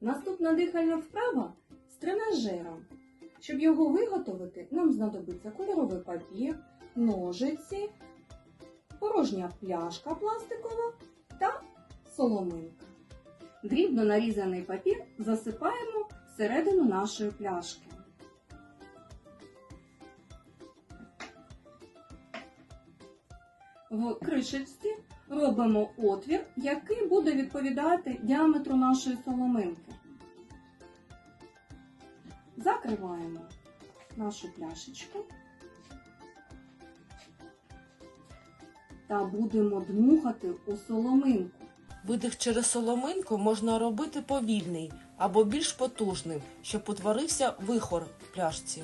Наступна дихальна вправа з тренажером. Щоб його виготовити, нам знадобиться кольоровий папір, ножиці, порожня пляшка пластикова та соломинка. Дрібно нарізаний папір засипаємо всередину нашої пляшки. В кришечці робимо отвір, який буде відповідати діаметру нашої соломинки. Закриваємо нашу пляшечку та будемо дмухати у соломинку. Видих через соломинку можна робити повільний або більш потужним, щоб утворився вихор в пляшці.